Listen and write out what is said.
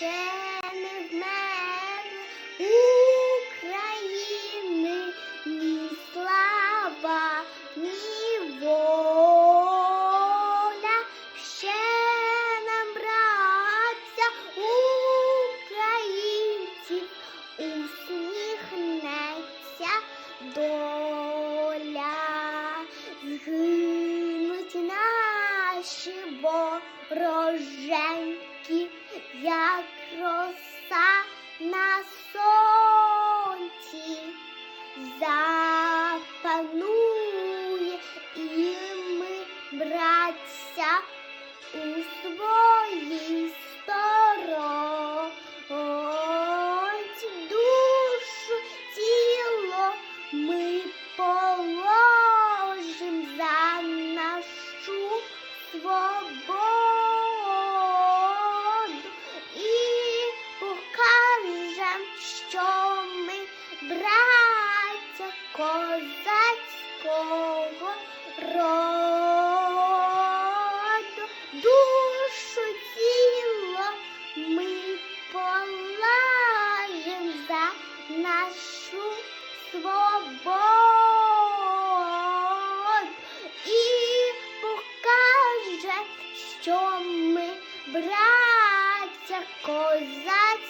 ще не вмер України, ні слава, ні воля, ще нам, браття, українців, усміхнеться доля. Наші вороженьки, як роса на сонці, запанує і ми, братця, у своїй що ми браття козацького роду. Душу тіло ми положим за нашу свободу і покаже, що ми браття козацького